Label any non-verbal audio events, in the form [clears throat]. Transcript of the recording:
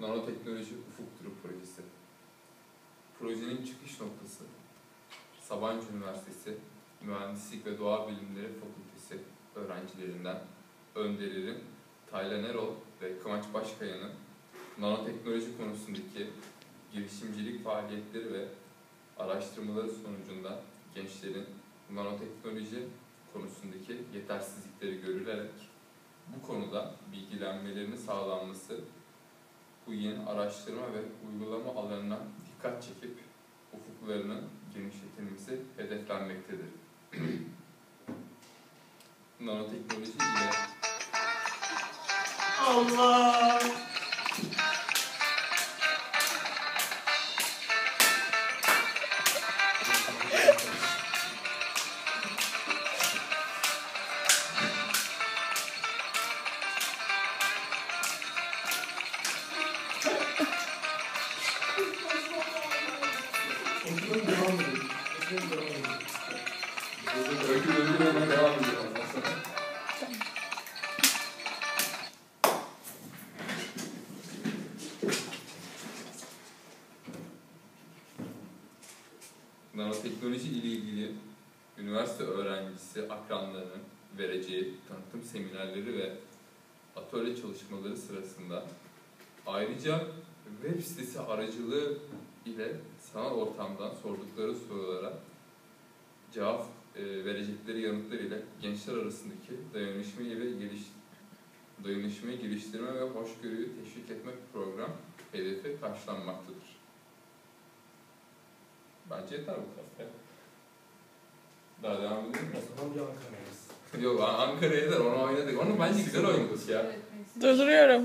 Nanoteknoloji Ufuk Turu Projesi. Projenin çıkış noktası Sabancı Üniversitesi Mühendislik ve Doğa Bilimleri Fakültesi öğrencilerinden Önderir'in, Taylan Erol ve Kıvanç Başkaya'nın nanoteknoloji konusundaki girişimcilik faaliyetleri ve araştırmaları sonucunda gençlerin nanoteknoloji konusundaki yetersizlikleri görülerek bu konuda bilgilenmelerinin sağlanması bu yeni araştırma ve uygulama alanına dikkat çekip ufuklarının genişletilmesi hedeflenmektedir. [clears throat] Nanoteknoloji ile Allah! Oturum devam edin. Oturum devam edin. öykü devam ediyor. Nanoteknoloji ile ilgili üniversite öğrencisi akranlarının vereceği tanıtım seminerleri ve atölye çalışmaları sırasında ayrıca web sitesi aracılığı ile sanal ortamdan sordukları sorulara cevap e, verecekleri yanıtlar ile gençler arasındaki dayanışmayı ve geliş, dayanışmayı geliştirme ve hoşgörüyü teşvik etmek program hedefi karşılanmaktadır. Bence yeter bu kadar. Daha devam edelim mi? O zaman bir Ankara'yız. Yok Ankara'ya yeter onu oynadık. Onu bence güzel oynadık ya. Durduruyorum.